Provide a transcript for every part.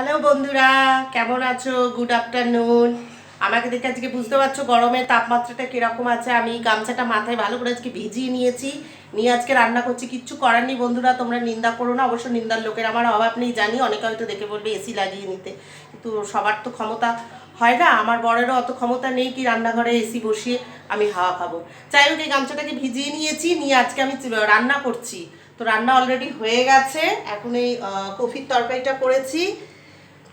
Hello বন্ধুরা, কেমন আছো? গুড আফটারনুন আমাকে দেখে আজকে বুঝতে পারছ গরমের তাপমাত্রাটা কীরকম আছে। আমি গামছাটা মাথায় ভালো করে আজকে ভিজিয়ে নিয়েছি। নিয়ে আজকে রান্না করছি, কিচ্ছু করার নেই বন্ধুরা, তোমরা নিন্দা করো না, অবশ্য নিন্দার লোকের আমার অভাব নেই, জানি অনেকে হয়তো দেখে বলবে এসি লাগিয়ে নিতে। কিন্তু সবার তো ক্ষমতা হয় না, আমার বড়েরও অত ক্ষমতা নেই কি রান্নাঘরে এসি বসিয়ে আমি হাওয়া খাব। যাই হোক, এই গামছাটাকে ভিজিয়ে নিয়েছি, নিয়ে আজকে আমি রান্না করছি। তো রান্না অলরেডি হয়ে গেছে, এখন এই কফির তরকারিটা করেছি।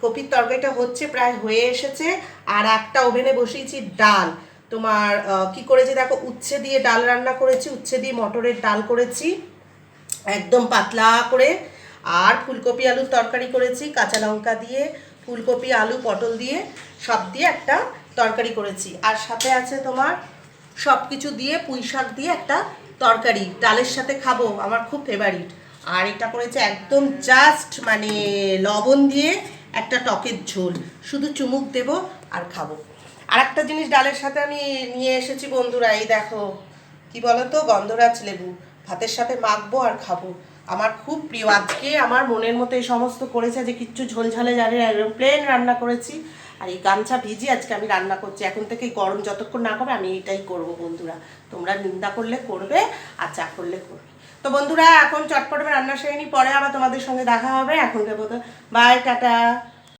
কপির তরকারিটা হচ্ছে প্রায় হয়ে এসেছে, আর একটা ওভেনে বসিয়েছি ডাল। তোমার কি করেছি দেখো, উচ্ছে দিয়ে ডাল রান্না করেছি, উচ্ছে দিয়ে মটরের ডাল করেছি, একদম পাতলা করে। আর ফুলকপি আলুর তরকারি করেছি, কাঁচা লঙ্কা দিয়ে, ফুলকপি, আলু, পটল দিয়ে, সব দিয়ে একটা তরকারি করেছি। আর সাথে আছে তোমার, সব কিছু দিয়ে পুঁই শাক দিয়ে একটা তরকারি। ডালের সাথে খাব, আমার খুব ফেভারিট আর এটা করেছে একদম জাস্ট মানে লবণ দিয়ে একটা টকের ঝোল। শুধু চুমুক দেব আর খাব। আর একটা জিনিস ডালের সাথে আমি নিয়ে এসেছি বন্ধুরা, এই দেখো। কি বলতো? গন্ধরাজ লেবু। ভাতের সাথে মাখবো আর খাব। আমার খুব প্রিয়। আজকে আমার মনের মতো এই সমস্ত করেছে যে কিচ্ছু ঝোলঝালে জানি না জানে প্লেন রান্না করেছি। আর এই গামছা ভিজি আজকে আমি রান্না করছি। এখন থেকে গরম যতক্ষণ না কমে আমি এটাই করব বন্ধুরা। তোমরা নিন্দা করলে করবে, আর চা করলে করবে। তো বন্ধুরা, এখন চটপট রান্না সেরে পরে আবার তোমাদের সঙ্গে দেখা হবে। এখন দেবো তো বাই টাটা।